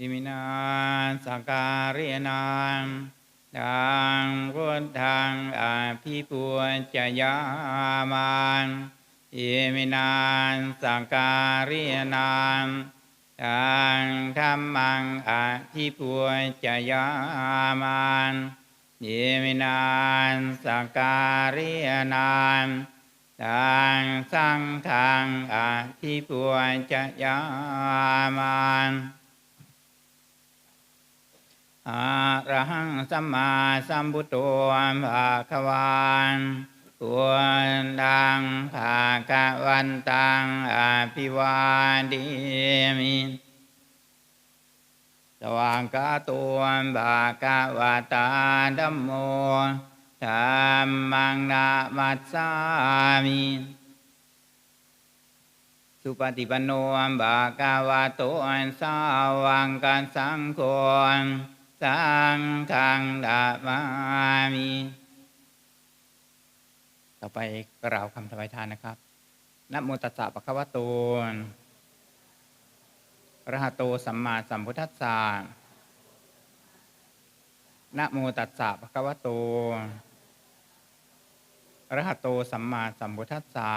อิมินาสการินามดังพุทธังอภิปุจยามานอิมินาสังการินามดังธรรมังอภิปุจยามานอิมินาสังการินามดังสังฆังอภิปุจยามาน อะระหังสัมมาสัมพุทโธภาควานตัวดังภาควันตังอภิวาดิมิสว่างกาตัวภาควตาดัมโมธรรมังนามัสสามิสุปฏิปันโนบากาวาโตอันสาวังกันสังโฆ สังฆังดามามิต่อไปกล่าวคำถวายทานนะครับนะโมตัสสะปะคะวะโตอะระหะโตสัมมาสัมพุทธัสสะนะโมตัสสะปะคะวะโตระหะโตสัมมาสัมพุทธัสสะ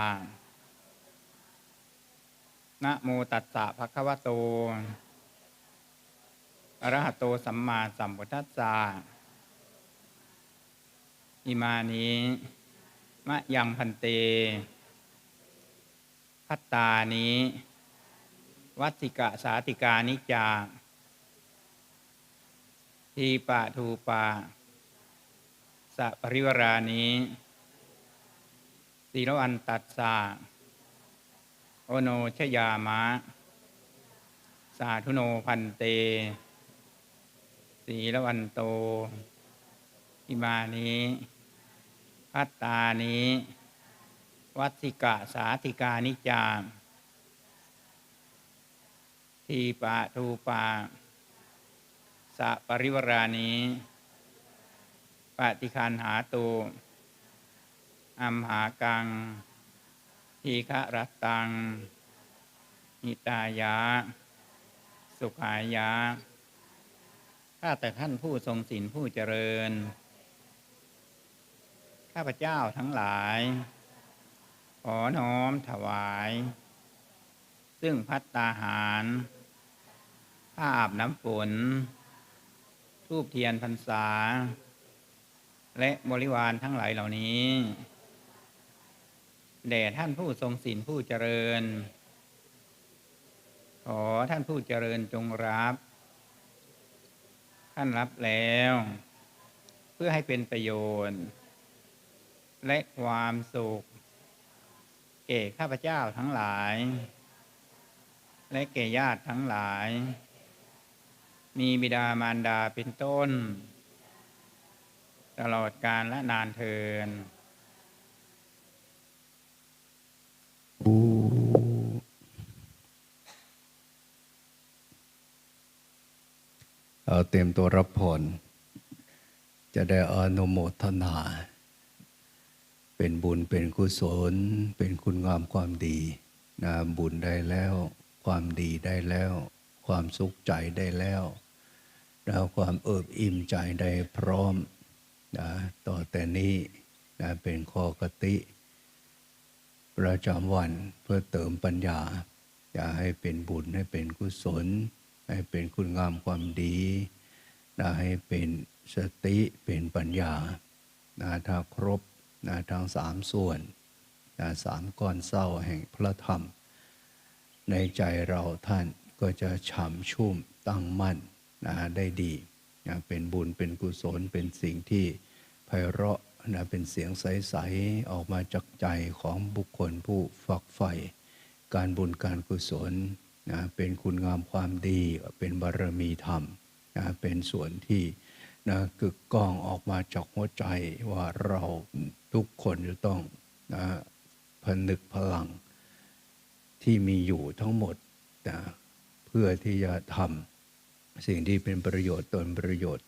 นะโมตัสสะภะคะวะโต อระหะโตสัมมาสัมพุทธัสสะอิมานิมะยังพันเต พัตตานิวัติกะสาติกานิจาทีปะทูปาสะปริวรานิสีลอันตัสสะโอโนชยามะ สาธุโนพันเต สีละวันโต อิมานิพัตตานิวัติกะสาธิกานิจามทีปะทูปาสะปริวรานิปฏิคันหาตูอัมหากัง ทีฆะรัตตัง หิตายะ สุขายะ ข้าแต่ท่านผู้ทรงศีลผู้เจริญ ข้าพเจ้าทั้งหลาย ขอน้อมถวาย ซึ่งพัตตาหาร ผ้าอาบน้ำฝน ทูบเทียนพรรษา และบริวารทั้งหลายเหล่านี้แด่ท่านผู้ทรงศีลผู้เจริญ ขอท่านผู้เจริญจงรับ ท่านรับแล้ว เพื่อให้เป็นประโยชน์ และความสุขแก่ข้าพเจ้าทั้งหลาย และแก่ญาติทั้งหลาย มีบิดามารดาเป็นต้น ตลอดกาลและนานเทิน เอาเตรียมตัวรับพร จะได้อนุโมทนา เป็นบุญเป็นกุศล เป็นคุณงามความดีนะบุญได้แล้ว ความดีได้แล้ว ความสุขใจได้แล้วแล้วความเอิบอิ่มใจได้พร้อมนะต่อแต่นี้นะเป็นข้อกติ ประจำวันเพื่อเติมปัญญา อย่าให้เป็นบุญให้เป็นกุศล ให้เป็นคุณงามความดีนะให้เป็นสติเป็นปัญญานะถ้าครบนะทั้งสามส่วนนะสามก้อนเศร้าแห่งพระธรรม ในใจเราท่านก็จะฉ่ำชุ่มตั้งมั่นนะได้ดีนะเป็นบุญเป็นกุศลเป็นสิ่งที่ไพเราะนะเป็นเสียงใส ๆ ออกมาจากใจของบุคคลผู้ฝักใฝ่การบุญการกุศล นะเป็นคุณงามความดีเป็นบารมีธรรมนะเป็นส่วนที่นะกึกก้องออกมาจากหัวใจว่าเราทุกคนจะต้องนะผนึกพลังที่มีอยู่ทั้งหมดนะเพื่อที่จะทำสิ่งที่เป็นประโยชน์ตนประโยชน์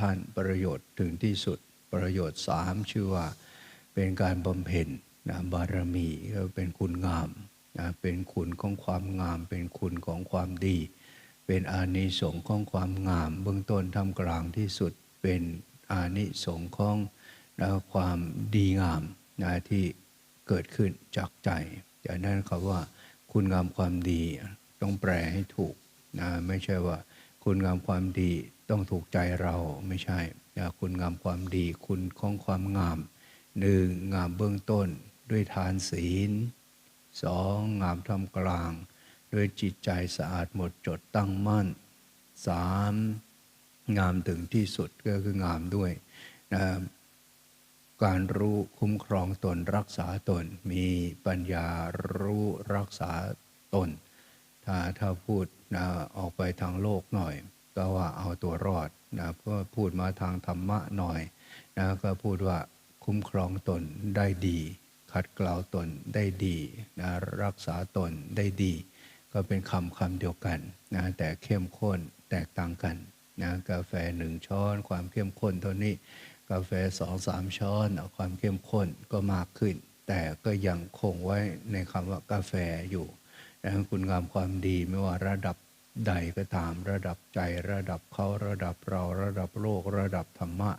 ท่านประโยชน์ถึงที่สุดประโยชน์สามชื่อว่าเป็นการบำเพ็ญนะบารมีก็เป็นคุณงาม นะเป็นคุณของความงาม เป็นคุณของความดี เป็นอานิสงส์ของความงาม เบื้องต้นทำกลางที่สุดเป็นอานิสงส์ของนะความดีงามนะที่เกิดขึ้นจากใจจากนั้นคำว่า คุณงามความดีต้องแปลให้ถูกนะไม่ใช่ว่า คุณงามความดีต้องถูกใจเราไม่ใช่นะคุณงามความดี คุณของความงามหนึ่งงามเบื้องต้นด้วยทานศีล สองงามทำกลางด้วยจิตใจสะอาดหมดจดตั้งมั่นสามงามถึงที่สุดก็คืองามด้วยนะการรู้คุ้มครองตนรักษาตน มีปัญญารู้รักษาตน ถ้าถ้าพูดนะออกไปทางโลกหน่อย ก็ว่าเอาตัวรอดนะก็พูดมาทางธรรมะหน่อยนะก็พูดว่าคุ้มครองตนได้ดี ขัดเกลาตนได้ดีนะรักษาตนได้ดี ก็เป็นคำคำเดียวกันนะแต่เข้มข้นแตกต่างกันนะกาแฟหนึ่งช้อน ความเข้มข้นเท่านี้ กาแฟสองสามช้อนความเข้มข้นก็มากขึ้น แต่ก็ยังคงไว้ในคำว่ากาแฟอยู่ดังนั้นคุณงามความดีไม่ว่าระดับใดก็ตามระดับใจระดับเขาระดับเราระดับโลก ระดับธรรมะ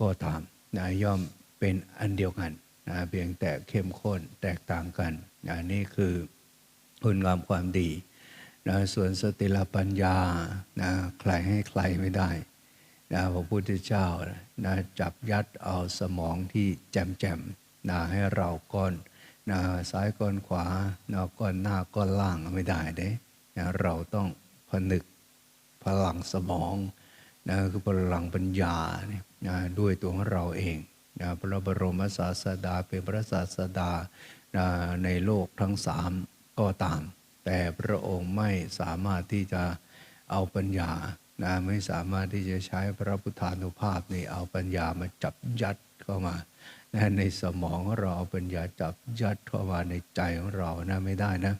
ก็ตามนะย่อมเป็นอันเดียวกัน เพียงแต่เข้มข้นแตกต่างกันนะนี่คือคุณงามความดีนะส่วนสติลปัญญานะใครให้ใครไม่ได้นะพระพุทธเจ้านะจับยัดเอาสมองที่แจ่มแจ่มนะให้เราก้อนนะซ้ายก้อนขวานะก้อนหน้าก้อนล่างไม่ได้เด้นะเราต้องผนึกพลังสมองนะคือพลังปัญญาเนี่ยนะด้วยตัวของเราเอง นะพระบรมศาสดาเป็นพระศาสดานะในโลกทั้งสามก็ตาม แต่พระองค์ไม่สามารถที่จะเอาปัญญานะไม่สามารถที่จะใช้พระพุทธานุภาพนี่เอาปัญญามาจับยัดเข้ามานะในสมองของเราเอาปัญญาจับยัดเข้ามาในใจของเรานะไม่ได้นะ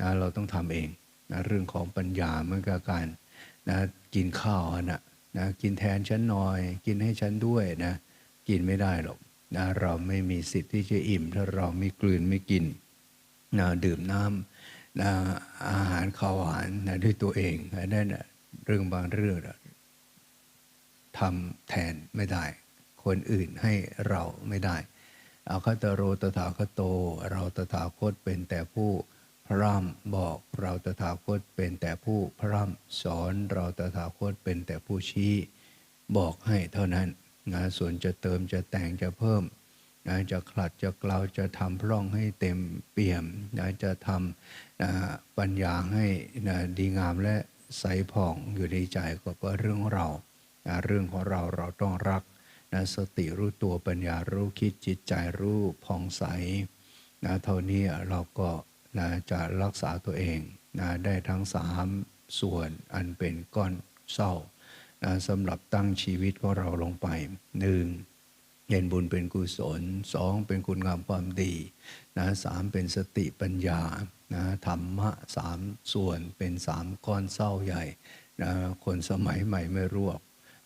นะเราต้องทำเองนะเรื่องของปัญญาเหมือนกับการนะกินข้าวนะนะกินแทนฉันหน่อย กินให้ฉันด้วยนะ กินไม่ได้หรอกนะเราไม่มีสิทธิ์ที่จะอิ่ม ถ้าเราไม่กลืนไม่กินนะดื่มน้ำนะอาหารข้าวหวานนะด้วยตัวเองนนั้นนะเรื่องบางเรื่องทำแทนไม่ได้ คนอื่นให้เราไม่ได้อาคตโรตถาคโต เราตถาคตเป็นแต่ผู้พร่ำบอก เราตถาคตเป็นแต่ผู้พร่ำสอน เราตถาคตเป็นแต่ผู้ชี้ บอกให้เท่านั้น นะส่วนจะเติมจะแต่งจะเพิ่มนะจะขลัดจะกลาวจะทำพร่องให้เต็มเปี่ยมนะจะทำนะปัญญาให้นะดีงามและใสผ่องอยู่ในใจก็ก็เรื่องของเรานะเรื่องของเราเราต้องรักนะสติรู้ตัวปัญญารู้คิดจิตใจรู้ผ่องใสนะเท่านี้เราก็นะจะรักษาตัวเองนะได้ทั้งสามส่วนอันเป็นก้อนเศร้า นะสำหรับตั้งชีวิตของเราลงไปหนึ่งเห็นบุญเป็นกุศลสองเป็นคุณงามความดีนะสามเป็นสติปัญญานะธรรมะสามส่วนเป็นสามก้อนเศร้าใหญ่นะคนสมัยใหม่ไม่รู้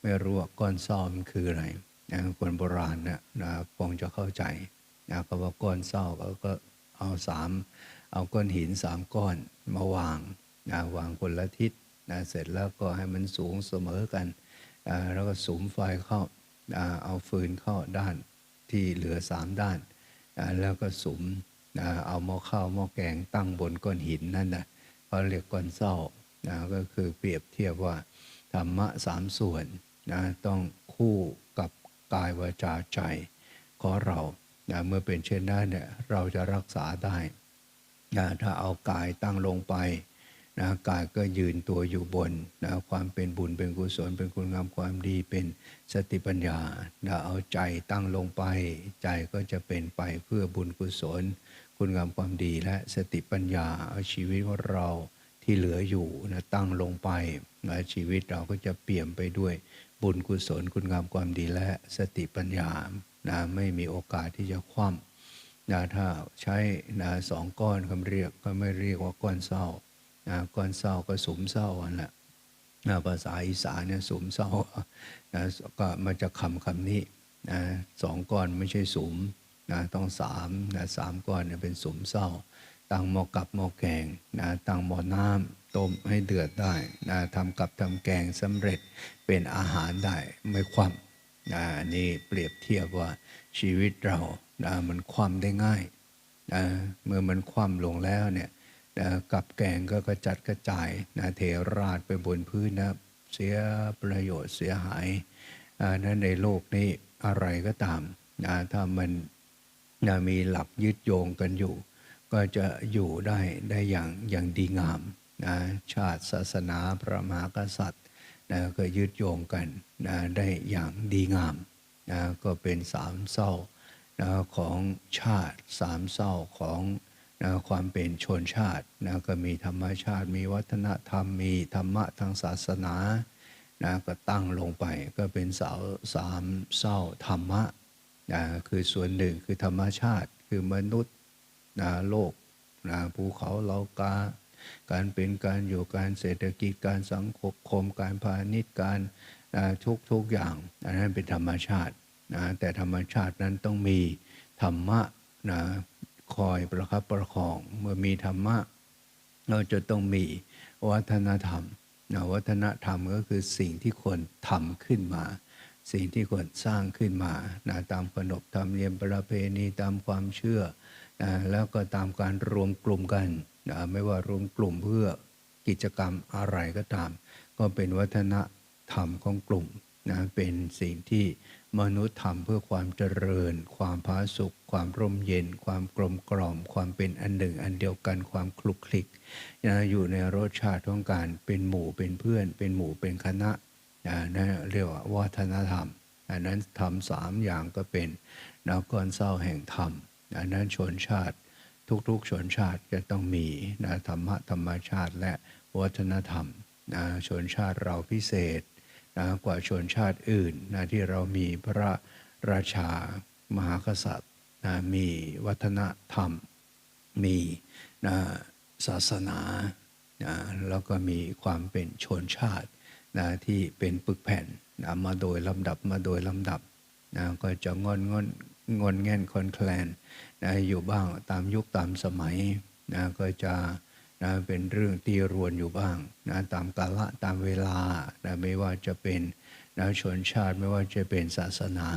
ไม่รู้ว่าก้อนเศร้ามันคืออะไรนะคนโบราณนะนะคงจะเข้าใจนะก็ว่าก้อนเศร้าก็เอาสามเอาก้อนหินสามก้อนมาวางนะวางคนละทิศ นะเสร็จแล้วก็ให้มันสูงเสมอกันนะแล้วก็สุมไฟเข้านะเอาฟืนเข้าด้านที่เหลือสามด้านนะแล้วก็สุมนะเอาหม้อข้าวหม้อแกงตั้งบนก้อนหินนั่นนะเขาเรียกก้อนเศร้านะก็คือเปรียบเทียบว่าธรรมะสามส่วนนะต้องคู่กับกายวาจาใจของเรานะเมื่อเป็นเช่นนั้นเนี่ยเราจะรักษาได้นะถ้าเอากายตั้งลงไป นะกายก็ยืนตัวอยู่บนนะความเป็นบุญเป็นกุศลเป็นคุณงามความดีเป็นสติปัญญานะเอาใจตั้งลงไป ใจก็จะเป็นไปเพื่อบุญกุศล คุณงามความดีและสติปัญญาเอาชีวิตของเราที่เหลืออยู่นะตั้งลงไปนะชีวิตเราก็จะเปี่ยมไปด้วยบุญกุศล คุณงามความดีและสติปัญญานะไม่มีโอกาสที่จะคว่ำนะถ้าใช้นะสองก้อนคำเรียกก็ไม่เรียกว่าก้อนเศร้า ก้อนเศร้าก็สุมเศร้าอันแหละนะภาษาอีสานเนี่ยสุมเศร้าก็มาจากคำคำนี้นะสองก้อนไม่ใช่สุมนะต้องสามนะสามก้อนเนี่ยเป็นสุมเศร้าตั้งหม้อกับหม้อแกงนะตั้งหม้อน้ำต้มให้เดือดได้นะทำกับทำแกงสำเร็จเป็นอาหารได้ไม่คว่ำนะนี่เปรียบเทียบว่าชีวิตเรานะมันคว่ำได้ง่ายนะเมื่อมันคว่ำลงแล้วเนี่ย นะกับแกงก็กระจัดกระจายนะเทราดไปบนพื้นนะเสียประโยชน์เสียหายนั้นในโลกนี้อะไรก็ตามนะถ้ามันนะมีหลักยึดโยงกันอยู่ ก็จะอยู่ได้ได้อย่างอย่างดีงามนะชาติศาสนาพระมหากษัตริย์นะก็ยึดโยงกันนะได้อย่างดีงามนะก็เป็นสามเศร้านะของชาติสามเศร้าของ นะความเป็นชนชาตินะก็มีธรรมชาติ มีวัฒนธรรม มีธรรมะทางศาสนานะก็ตั้งลงไปก็เป็นเสาสามเศร้าธรรมะนะคือส่วนหนึ่งคือธรรมชาติคือมนุษย์นะโลกนะภูเขาเรากา การเป็นการอยู่การเศรษฐกิจการสังคม การพาณิชย์การนะทุกทุกอย่างอันนั้นเป็นธรรมชาตินะแต่ธรรมชาตินั้นต้องมีธรรมะนะ คอยประคับประคอง เมื่อมีธรรมะ เราจะต้องมีวัฒนธรรมวัฒนธรรมก็คือสิ่งที่คนทำขึ้นมา สิ่งที่คนสร้างขึ้นมานะตามขนบธรรมเนียมประเพณีตามความเชื่อนะแล้วก็ตามการรวมกลุ่มกันนะไม่ว่ารวมกลุ่มเพื่อกิจกรรมอะไรก็ตาม ก็เป็นวัฒนธรรมของกลุ่มนะเป็นสิ่งที่ มนุษย์ทำเพื่อความเจริญ ความผาสุกความร่มเย็น ความกลมกล่อม ความเป็นอันหนึ่งอันเดียวกันความคลุกคลิกนะอยู่ในรสชาติของการเป็นหมู่เป็นเพื่อน เป็นหมู่เป็นคณะนะนั่นเรียกว่าวัฒนธรรม อันนั้นทำสามอย่างก็เป็นนกรเศร้าแห่งธรรมอันนั้นชนชาติ ทุกๆชนชาติจะต้องมีนะธรรมะธรรมชาติและวัฒนธรรมนะชนชาติเราพิเศษ นะกว่าชนชาติอื่นนะที่เรามีพระราชามหากษัตริย์นะมีวัฒนธรรม มีนะศาสนานะแล้วก็มีความเป็นชนชาตินะที่เป็นปึกแผ่นนะมาโดยลำดับมาโดยลำดับนะก็จะงอนงอนงอนแง่นคอนแคลนนะอยู่บ้างตามยุคตามสมัยนะก็จะ นะเป็นเรื่องตีรวนอยู่บ้างนะตามกาละตามเวลานะไม่ว่าจะเป็นนะชนชาติไม่ว่าจะเป็นศาสนา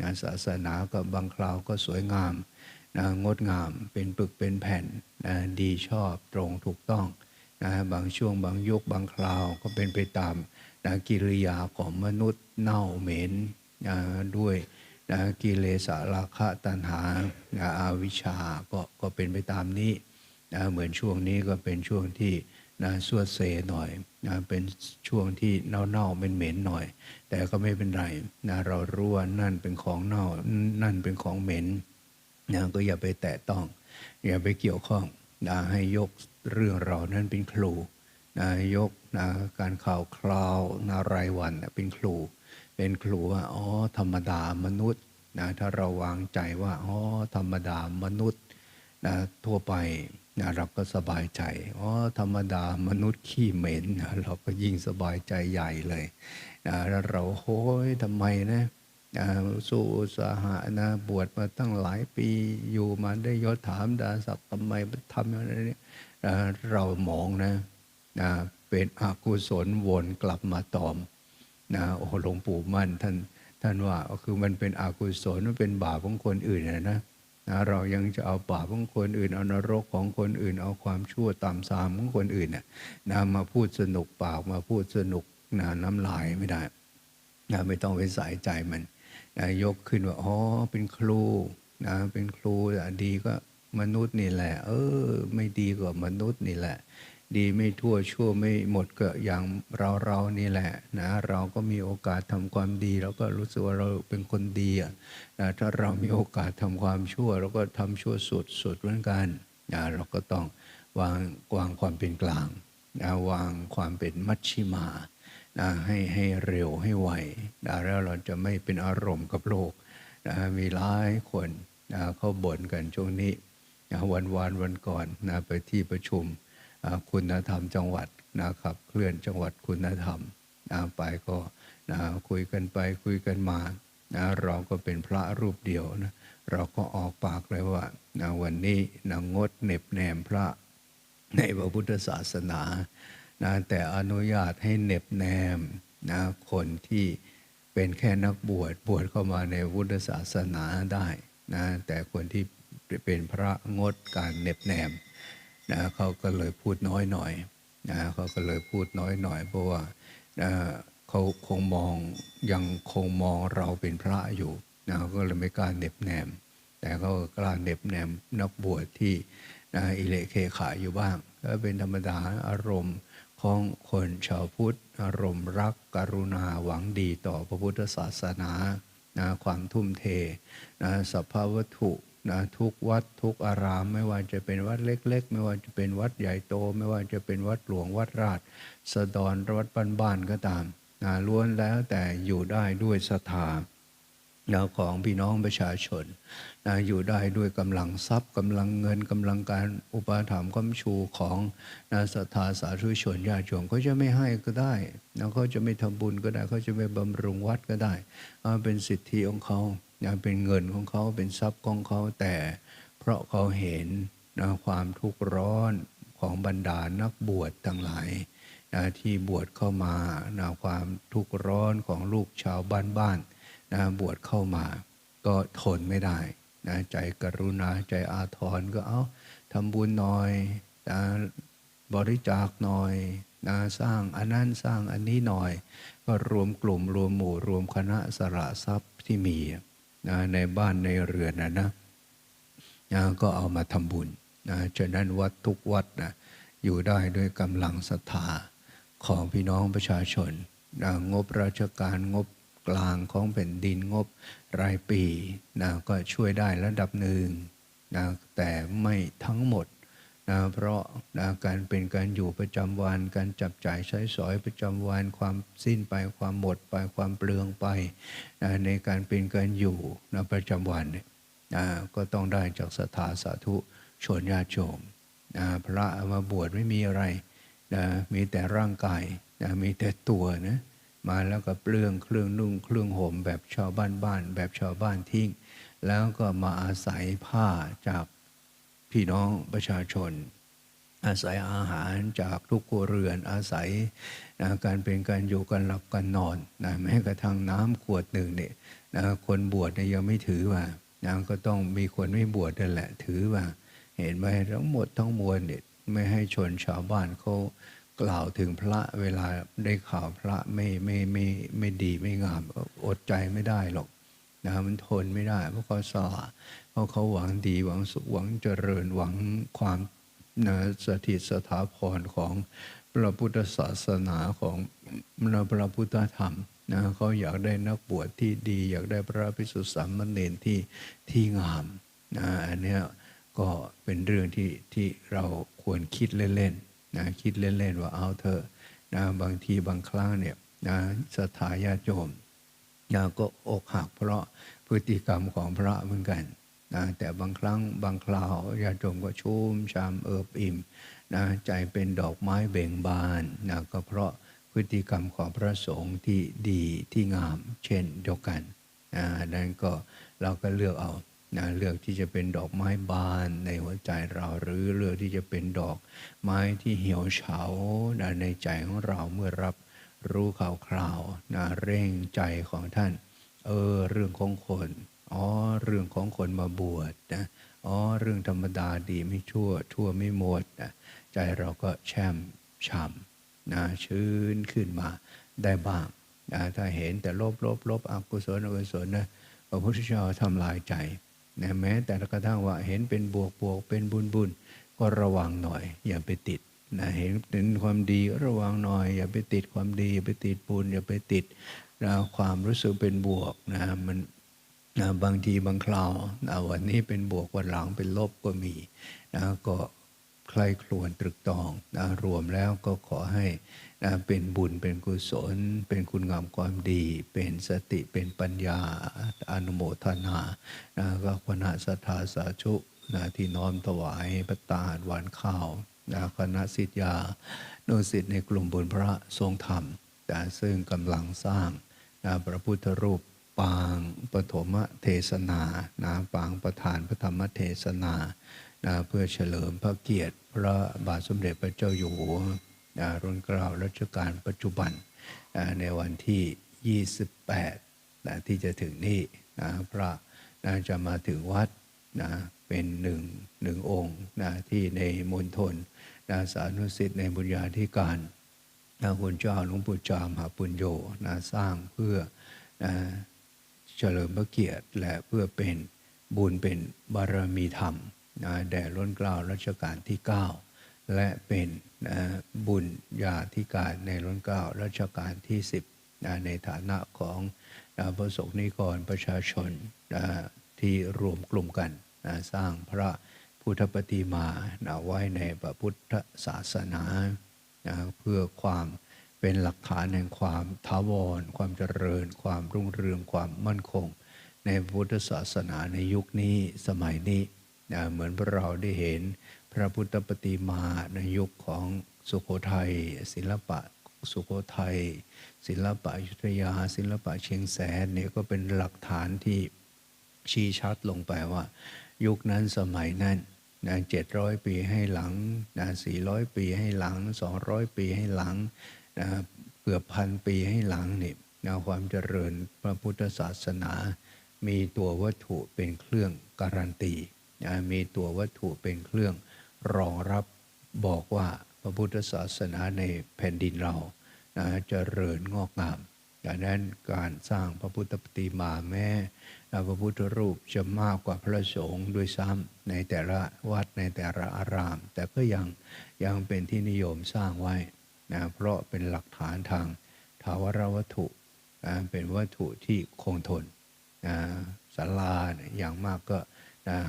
นะศาสนาก็บางคราวก็สวยงามนะงดงามเป็นปึกเป็นแผ่นนะดีชอบตรงถูกต้องนะบางช่วงบางยุคบางคราวก็เป็นไปตามนะกิริยาของมนุษย์เน่าเหม็นนะด้วยนะกิเลสราคะตัณหานะอาวิชชาก็ก็เป็นไปตามนี้ นะเหมือนช่วงนี้ก็เป็นช่วงที่นะสวดเซหน่อยนะเป็นช่วงที่เน่าๆเป็นเหม็นหน่อย แต่ก็ไม่เป็นไรนะเรารู้ว่านั่นเป็นของเน่านั่นเป็นของเหม็นนะก็อย่าไปแตะต้อง อย่าไปเกี่ยวข้องนะให้ยกเรื่องเรานั้นเป็นครูนะยกนะการข่าวคราวนะรายวันนะเป็นครู เป็นครูว่าอ๋อธรรมดามนุษย์นะถ้าเราวางใจว่าอ๋อธรรมดามนุษย์นะทั่วไป นะเราก็สบายใจอ๋อธรรมดามนุษย์ขี้เหม็นนะเราก็ยิ่งสบายใจใหญ่เลยนะแล้วเราโห้ยทำไมนะนะสู้อุตสาหะนะบวชมาตั้งหลายปีอยู่มาได้ยศถามดาศักทำไมทำอะไรนี้นะเรามองนะนะเป็นอกุศลวนกลับมาตอมนะโอ้หลวงปู่มั่นท่านท่านว่าคือมันเป็นอกุศลมันเป็นบาปของคนอื่นนะนะ นะเรายังจะเอาบาปของคนอื่น เอานรกของคนอื่น เอาความชั่วตามสามของคนอื่นนะนะมาพูดสนุกปากมาพูดสนุกนะน้ำลายไม่ได้นะไม่ต้องไปใส่ใจมันนะยกขึ้นว่าอ๋อเป็นครูนะเป็นครูดีก็มนุษย์นี่แหละ เออ ไม่ดีกว่ามนุษย์นี่แหละ ดีไม่ทั่วชั่วไม่หมดก็อย่างเราเรานี่แหละนะเราก็มีโอกาสทำความดีเราก็รู้สึกว่าเราเป็นคนดีนะถ้าเรามีโอกาสทำความชั่วเราก็ทำชั่วสุดสุดเหมือนกันนะเราก็ต้องวางวางความเป็นกลางนะวางความเป็นมัชชิมานะให้ให้เร็วให้ไวนะแล้วเราจะไม่เป็นอารมณ์กับโลกนะมีหลายคนนะเขาบ่นกันช่วงนี้นะวันวานวันก่อนนะไปที่ประชุม คุณธรรมจังหวัดนะครับเคลื่อนจังหวัดคุณธรรมนะไปก็นะคุยกันไปคุยกันมานะเราก็เป็นพระรูปเดียวนะเราก็ออกปากเลยว่านะวันนี้นะงดเน็บแนมพระในพระพุทธศาสนานะแต่อนุญาตให้เน็บแนมนะคนที่เป็นแค่นักบวชบวชเข้ามาในพุทธศาสนาได้นะแต่คนที่เป็นพระงดการเน็บแนม นะเขาก็เลยพูดน้อยหน่อยนะเขาก็เลยพูดน้อยหน่อย เพราะว่านะเขาคงมองยังคงมองเราเป็นพระอยู่นะเขาก็เลยไม่กล้าเน็บแนม แต่เขาก็กล้าเน็บแนมนักบวชที่นะอิเลเคขายอยู่บ้างก็เป็นธรรมดาอารมณ์ของคนชาวพุทธอารมณ์รักกรุณาหวังดีต่อพระพุทธศาสนานะความทุ่มเทนะสภาวัตถุ นะทุกวัดทุกอาราม ไม่ว่าจะเป็นวัดเล็ก ๆ ไม่ว่าจะเป็นวัดใหญ่โต ไม่ว่าจะเป็นวัดหลวงวัดราชสะดอนวัดบ้านๆก็ตามนะล้วนแล้วแต่อยู่ได้ด้วยศรัทธา นะของพี่น้องประชาชนนะอยู่ได้ด้วยกำลังทรัพย์กำลังเงินกำลังการอุปถัมภ์ค้ำชูของนะศรัทธาสาธุชนญาติโยมก็จะไม่ให้ก็ได้นะเขาจะไม่ทำบุญก็ได้เขาจะไม่บำรุงวัดก็ได้เอาเป็นสิทธิของเขานะเป็นเงินของเขาเป็นทรัพย์ของเขาแต่เพราะเขาเห็นนะความทุกข์ร้อนของบรรดานักบวชทั้งหลายนะที่บวชเข้ามานะความทุกข์ร้อนของลูกชาวบ้านบ้าน นะบวชเข้ามา ก็ทนไม่ได้นะใจกรุณาใจอาทรก็เอาทำบุญหน่อยนะบริจาคหน่อยนะสร้างอันนั้นสร้างอันนี้หน่อย ก็รวมกลุ่มรวมหมู่รวมคณะสละทรัพย์ที่มีนะในบ้านในเรือนนะนะนะก็เอามาทำบุญนะฉะนั้นวัดทุกวัดนะอยู่ได้ด้วยกำลังศรัทธาของพี่น้องประชาชนนะงบราชการงบ กลางของแผ่นดินงบรายปีนะก็ช่วยได้ระดับหนึ่งนะแต่ไม่ทั้งหมดนะเพราะนะการเป็นการอยู่ประจำวัน การจับจ่ายใช้สอยประจำวัน ความสิ้นไปความหมดไปความเปลืองไปนะในการเป็นการอยู่นะประจำวันเนี่ยนะก็ต้องได้จากศรัทธาสาธุชนญาติโยมนะพระมาบวชไม่มีอะไรนะมีแต่ร่างกายนะมีแต่ตัวนะ มาแล้วก็เปลืองเครื่องนุ่งเครื่องห่มแบบชาวบ้านบ้านแบบชาวบ้านทิ้ง แล้วก็มาอาศัยผ้าจากพี่น้องประชาชน อาศัยอาหารจากทุกครัวเรือนอาศัยนะการเป็นการอยู่กันหลับกันนอนนะแม้กระทั่งน้ำขวดหนึ่งเนี่ยนะคนบวชเนี่ยยังไม่ถือว่านะก็ต้องมีคนไม่บวชนั่นแหละถือว่า เห็นไหมทั้งหมดทั้งมวลเนี่ยไม่ให้ชนชาวบ้านเขา กล่าวถึงพระเวลาได้ข่าวพระไม่ไม่ไม่ไม่ดีไม่งามอดใจไม่ได้หรอกนะมันทนไม่ได้ เพราะเขาสละเพราะเขาหวังดีหวังสุขหวังเจริญหวังความนะสถิตสถาพรของพระพุทธศาสนาของพระพุทธธรรมนะเขาอยากได้นักบวชที่ดี อยากได้พระภิกษุสามเณรที่ที่งามนะอันนี้ก็เป็นเรื่องที่ที่เราควรคิดเล่นๆ นะคิดเล่นๆว่าเอาเถอะนะบางทีบางครั้งเนี่ยนะสถาญาติโยมนะก็อกหักเพราะพฤติกรรมของพระเหมือนกันนะแต่บางครั้งบางคราวญาติโยมก็ชุ่มชามเอิบอิ่มนะใจเป็นดอกไม้เบ่งบานนะก็เพราะพฤติกรรมของพระสงฆ์ที่ดีที่งามเช่นเดียวกันนะนั้นก็เราก็เลือกเอา นะเลือกที่จะเป็นดอกไม้บานในหัวใจเราหรือเลือกที่จะเป็นดอกไม้ที่เหี่ยวเฉานะในใจของเราเมื่อรับรู้ข่าวคราวนะเร่งใจของท่าน เออเรื่องของคนอ๋อเรื่องของคนมาบวชนะอ๋อเรื่องธรรมดาดีไม่ชั่วทั่วไม่หมดนะใจเราก็แช่มช่ำนะชื้นขึ้นมาได้บ้างนะถ้าเห็นแต่ลบลบลบอกุศลอกุศลนะพระพุทธเจ้าทำลายใจ นะแม้แต่กระทั่งว่าเห็นเป็นบวกบวกเป็นบุญบุญก็ระวังหน่อย อย่าไปติดนะเห็นเป็นความดีระวังหน่อย อย่าไปติดความดี อย่าไปติดบุญอย่าไปติดนะความรู้สึกเป็นบวกนะมันนะบางทีบางคราวนะวันนี้เป็นบวกวันหลังเป็นลบก็มีนะก็ ใครครวญตรึกตองนะรวมแล้วก็ขอให้นะเป็นบุญเป็นกุศล เป็นคุณงามความดี เป็นสติเป็นปัญญาอนุโมทนานะก็คณะสัทธาสาธุนะที่น้อมถวายพระตาหวานข้าวนะคณะสิทธยาโนสิทธิในกลุ่มบุญพระทรงธรรมแต่ซึ่งกำลังสร้างนะพระพุทธรูปปางปฐมเทศนานะปางประธานพระธรรมเทศนา นะเพื่อเฉลิมพระเกียรติ พระบาทสมเด็จพระเจ้าอยู่หัวนะรุ่นเกล้ารัชกาลปัจจุบันนะในวันที่ 28นะที่จะถึงนี้นะพระนะจะมาถึงวัดนะเป็นหนึ่งหนึ่งองค์นะที่ในมณฑลนะสานุสิทธิ์ในบุญญาธิการนะคุณเจ้าหลวงปู่จามหาปุญโญนะสร้างเพื่อนะเฉลิมพระเกียรติและเพื่อเป็นบุญเป็นบารมีธรรม แด่ล้นเกล้ารัชกาลที่ 9 และเป็นบุญญาธิการในล้นเกล้ารัชกาลที่ 10 ในฐานะของพระสงฆ์นิกรประชาชนที่รวมกลุ่มกันสร้างพระพุทธปฏิมาไว้ในพระพุทธศาสนาเพื่อความเป็นหลักฐานแห่งความถาวร ความเจริญ ความรุ่งเรืองความมั่นคง ในพุทธศาสนาในยุคนี้สมัยนี้ เหมือนพวกเราได้เห็นพระพุทธปฏิมาในยุคของสุโขทัยศิลปะสุโขทัยศิลปะอยุธยา ศิลปะเชียงแสนเนี่ยก็เป็นหลักฐานที่ชี้ชัดลงไปว่า ยุคนั้นสมัยนั้นนะเจ็ดร้อยปีให้หลังนะสี่ร้อยปีให้หลังสองร้อยปีให้หลังนะเกือบพันปีให้หลังนี่นะความเจริญพระพุทธศาสนา มีตัววัตถุเป็นเครื่องการันตี มีตัววัตถุเป็นเครื่องรองรับบอกว่าพระพุทธศาสนาในแผ่นดินเรานะเจริญงอกงามดังนั้นการสร้างพระพุทธปฏิมาแม้พระพุทธรูปจะมากกว่าพระสงฆ์ด้วยซ้ำในแต่ละวัดในแต่ละอาราม แต่ก็ยังยังเป็นที่นิยมสร้างไว้นะเพราะเป็นหลักฐานทางทาวรวัตถุนะเป็นวัตถุที่คงทนนะศาลาอย่างมากก็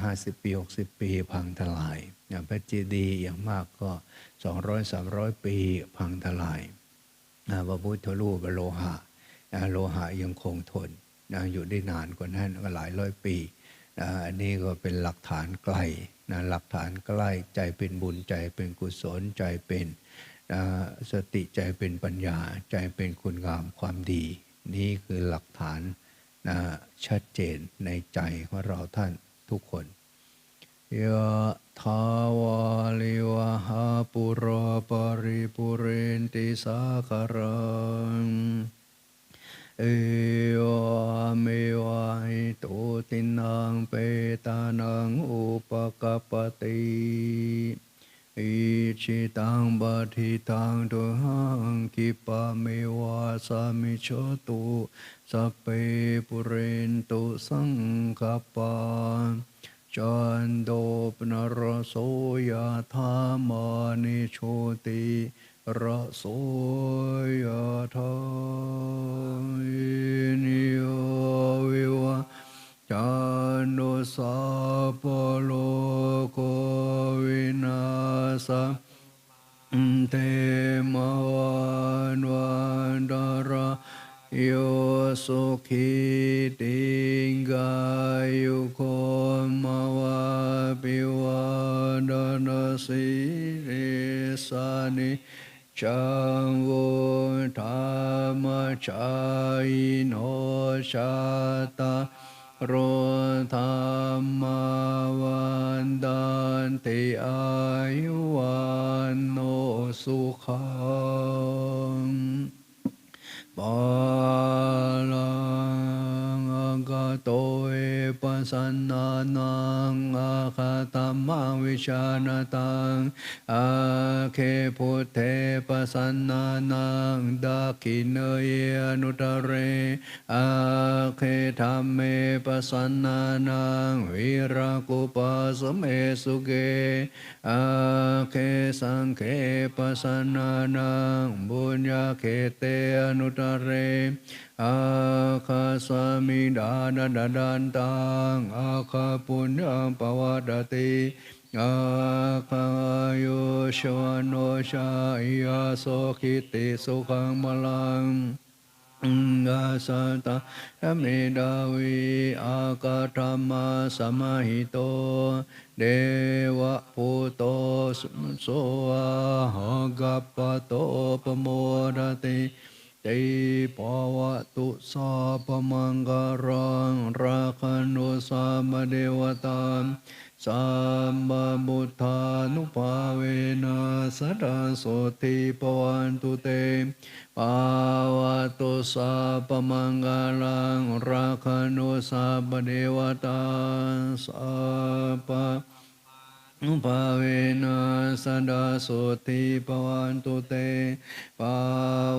ห้าสิบปีหกสิบปีพังทลายนะพระเจดีย์อย่างมากก็สองร้อยสามร้อยปีพังทลายนะพระพุทธรูปโลหะนะโลหะยังคงทนนะอยู่ได้นานกว่านั้นก็หลายร้อยปีนะอันนี้ก็เป็นหลักฐานไกลนะหลักฐานใกล้ใจเป็นบุญใจเป็นกุศลใจเป็นนะสติใจเป็นปัญญาใจเป็นคุณงามความดี นี่คือหลักฐานนะชัดเจนในใจของเราท่าน ทุกคนยะทาวาลิวะหาปุราปริปุเรนติสาคารังเอวามิวะอิโตตินังเปตานังอุปกปติ อิชิตังปฏิตังตุหังกิปะเมวะสามิโชตุสัพเพปุเรนตุสังคปาจันโดปนรโสยธามานิโชติระโสยธานิโยวิวะจั นสัพพโลโกวินาสเตมวันวันดาราโยสุขิติงกายุโกมาวาปิวาดนาสิริสานิจังวุธรรมชายโนชาตา โรธรรมวันดันติอายุวันโนสุขังปาลั สสนนานังอาคาตัมมังวิชาณตังอาเคพุทเทปัสสนานังดาคินเยอนุตเรอาเคธรรมเมปัสสนานังวิรากุปัสเมสุเกอาเคสังเคปัสสนานังบุญญาเคเตอนุตเร อาคาสามิดาดาดาดันตังอาคาปุญญปวัตติอาคาโยชวโนชาอิยาโสขิติสุขังมลังกาสตะเมดาวิอากาธรรมาสมาหิโต เดวะภูโตสุโสอาหกัปปโตปโมดติ ติปวะตุสาปมังการังราคันุสามเดวตามสัมบบุทานุภาเวนะสัทาโสติปวันตุเตปาวะตุสาปมังกาลังราคันุสาปเดวตาสัพพะนุ ภาเวนะสันดาโสติปวันตุเตปา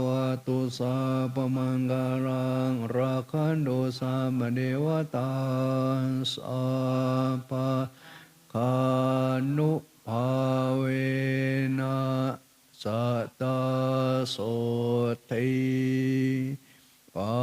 วะตุสาปมังกาลังราคันโดสามเดวตาสัพพะคานุภาเวนะสัตาโสติปา